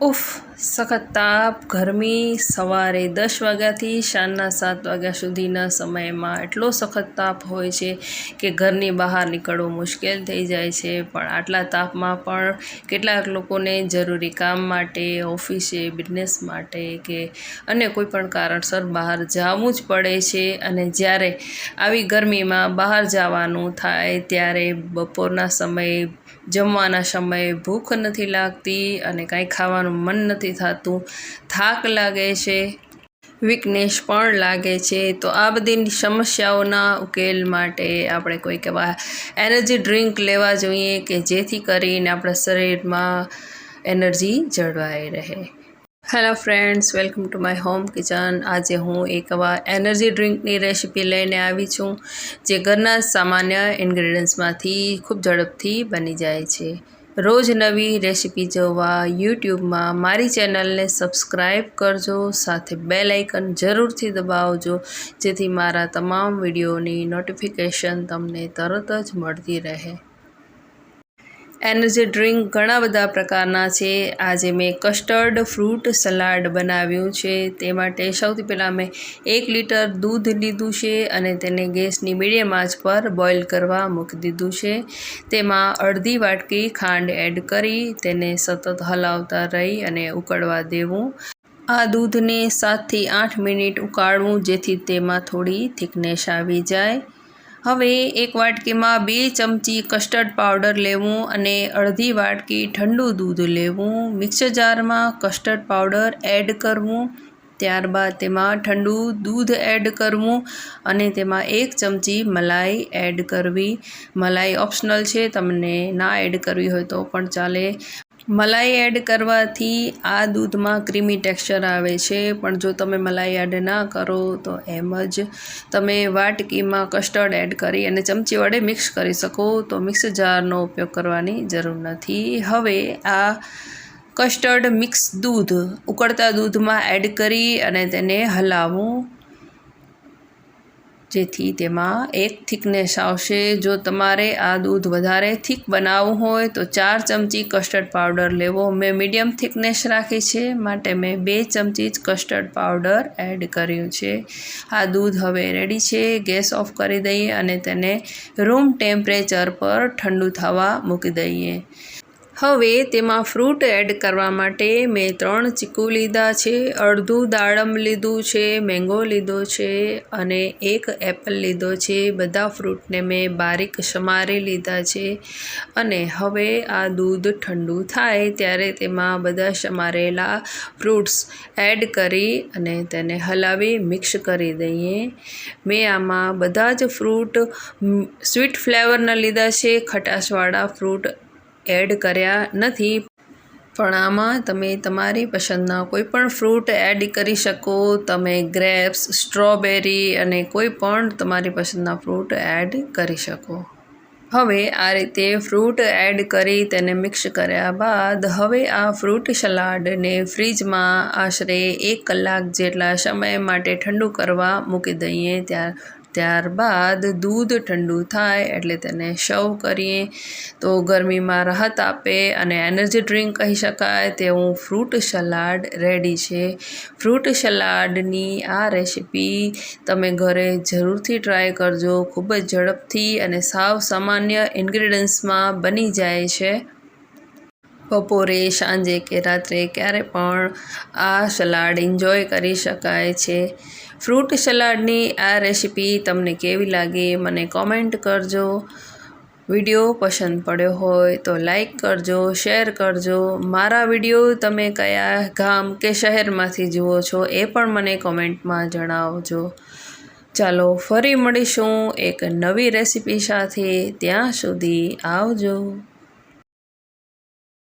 ઉફ, સખત તાપ, ગરમી, સવારે દસ વાગ્યાથી સાંજના સાત વાગ્યા સુધીના સમયમાં એટલો સખત તાપ હોય છે કે ઘરની બહાર નીકળવું મુશ્કેલ થઈ જાય છે. પણ આટલા તાપમાં પણ કેટલાક લોકોને જરૂરી કામ માટે, ઓફિસે, બિઝનેસ માટે કે અન્ય કોઈપણ કારણસર બહાર જવું જ પડે છે. અને જ્યારે આવી ગરમીમાં બહાર જવાનું થાય, ત્યારે બપોરના સમયે જમવાના સમયે ભૂખ નથી લાગતી અને કાંઈ ખાવાનું મન નથી થતું. થાક લાગે છે વીકનેસ પણ લાગે છે. તો આ બધી સમસ્યાઓના ઉકેલ માટે આપણે કોઈક એવા એનર્જી ડ્રિંક લેવા જોઈએ કે જેથી કરીને આપણા શરીરમાં એનર્જી જળવાઈ રહે. Hello friends welcome to my home kitchen આજે હું એક એવા એનર્જી ડ્રિંકની રેસીપી લઈને આવી છું, જે ઘરના સામાન્ય ઇન્ગ્રીડિયન્ટ્સમાંથી ખૂબ ઝડપથી બની જાય છે. રોજ નવી રેસીપી જોવા યુટ્યુબમાં મારી ચેનલને સબસ્ક્રાઈબ કરજો, સાથે બે લાઇકન જરૂરથી દબાવજો, જેથી મારા તમામ વિડીયોની નોટિફિકેશન તમને તરત જ મળતી રહે. એનર્જી ડ્રિંક ઘણા બધા પ્રકારના છે. આજે મેં કસ્ટર્ડ ફ્રૂટ સલાડ બનાવ્યું છે. તે માટે સૌથી પહેલાં મેં એક લીટર દૂધ લીધું છે અને તેને ગેસની મીડિયમ આંચ પર બોઇલ કરવા મૂકી દીધું છે. તેમાં અડધી વાટકી ખાંડ એડ કરી તેને સતત હલાવતા રહી અને ઉકળવા દેવું. આ દૂધને સાતથી આઠ મિનિટ ઉકાળવું જેથી તેમાં થોડી થિકનેસ આવી જાય. હવે એક વાટકીમાં બે ચમચી કસ્ટર્ડ પાવડર લેવું અને અડધી વાટકી ઠંડુ દૂધ લેવું. મિક્સર જારમાં કસ્ટર્ડ પાવડર એડ કરવું. ત્યારબાદ તેમાં ઠંડુ દૂધ એડ કરવું અને તેમાં એક ચમચી મલાઈ એડ કરવી. મલાઈ ઓપ્શનલ છે, તમને ના એડ કરવી હોય તો પણ ચાલે. મલાઈ એડ કરવાથી આ દૂધમાં ક્રીમી ટેક્સચર આવે છે, પણ જો તમે મલાઈ એડ ના કરો તો એમ જ. તમે વાટકીમાં કસ્ટર્ડ એડ કરી અને ચમચી વડે મિક્સ કરી શકો, તો મિક્સ જારનો ઉપયોગ કરવાની જરૂર નથી. હવે આ કસ્ટર્ડ મિક્સ દૂધ, ઉકળતા દૂધમાં એડ કરી અને તેને હલાવું. જેથી તેમાં એક થિકનેસ આવશે. જો તમારે આ દૂધ વધારે થીક બનાવવું હોય, તો ચાર ચમચી કસ્ટર્ડ પાવડર લેવો. મેં મીડિયમ થિકનેસ રાખી છે, માટે મેં બે ચમચી જ કસ્ટર્ડ પાવડર એડ કર્યું છે. આ દૂધ હવે રેડી છે, ગેસ ઓફ કરી દઈએ અને તેને રૂમ ટેમ્પરેચર પર ઠંડુ થવા મૂકી દઈએ. હવે તેમાં ફ્રૂટ એડ કરવા માટે મેં ત્રણ ચીકુ લીધા છે, અડધું દાડમ લીધું છે, મેંગો લીધો છે અને એક એપલ લીધો છે. બધા ફ્રૂટને મેં બારીક સમારી લીધા છે અને હવે આ દૂધ ઠંડુ થાય ત્યારે તેમાં બધા સમારેલા ફ્રૂટ્સ એડ કરી અને તેને હલાવી મિક્સ કરી દઈએ. મેં આમાં બધા જ ફ્રૂટ સ્વીટ ફ્લેવરના લીધા છે, ખટાશવાળા ફ્રૂટ એડ કર્યા નથી. પણ આમાં તમે તમારી પસંદના કોઈ પણ ફ્રૂટ એડ કરી શકો. તમે ગ્રેપ્સ, સ્ટ્રોબેરી અને કોઈ પણ તમારી પસંદના ફ્રૂટ એડ કરી શકો. હવે આ રીતે ફ્રૂટ એડ કરી તેને મિક્સ કર્યા બાદ હવે આ ફ્રૂટ સલાડને ફ્રીજમાં આશરે એક કલાક જેટલા સમય માટે ઠંડુ કરવા મૂકી દઈએ. ત્યાં ત્યારબાદ દૂધ ઠંડુ થાય એટલે તેને શવ કરીએ. તો ગરમીમાં રાહત આપે અને એનર્જી ડ્રિંક કહી શકાય તેવું ફ્રૂટ સલાડ રેડી છે. ફ્રૂટ સલાડની આ રેસીપી તમે ઘરે જરૂરથી ટ્રાય કરજો. ખૂબ જ ઝડપથી અને સાવ સામાન્ય ઇન્ગ્રીડિયન્ટ્સમાં બની જાય છે. બપોરે, સાંજે કે રાત્રે ક્યારે પણ આ સલાડ એન્જોય કરી શકાય છે. ફ્રૂટ સલાડની આ રેસીપી તમને કેવી લાગી મને કોમેન્ટ કરજો. વીડિયો પસંદ પડ્યો હોય તો લાઈક કરજો શેર કરજો. મારા વીડિયો તમે કયા ગામ કે શહેરમાંથી જુઓ છો એ પણ મને કોમેન્ટમાં જણાવજો. ચાલો ફરી મળીશું એક નવી રેસીપી સાથે. ત્યાં સુધી આવજો.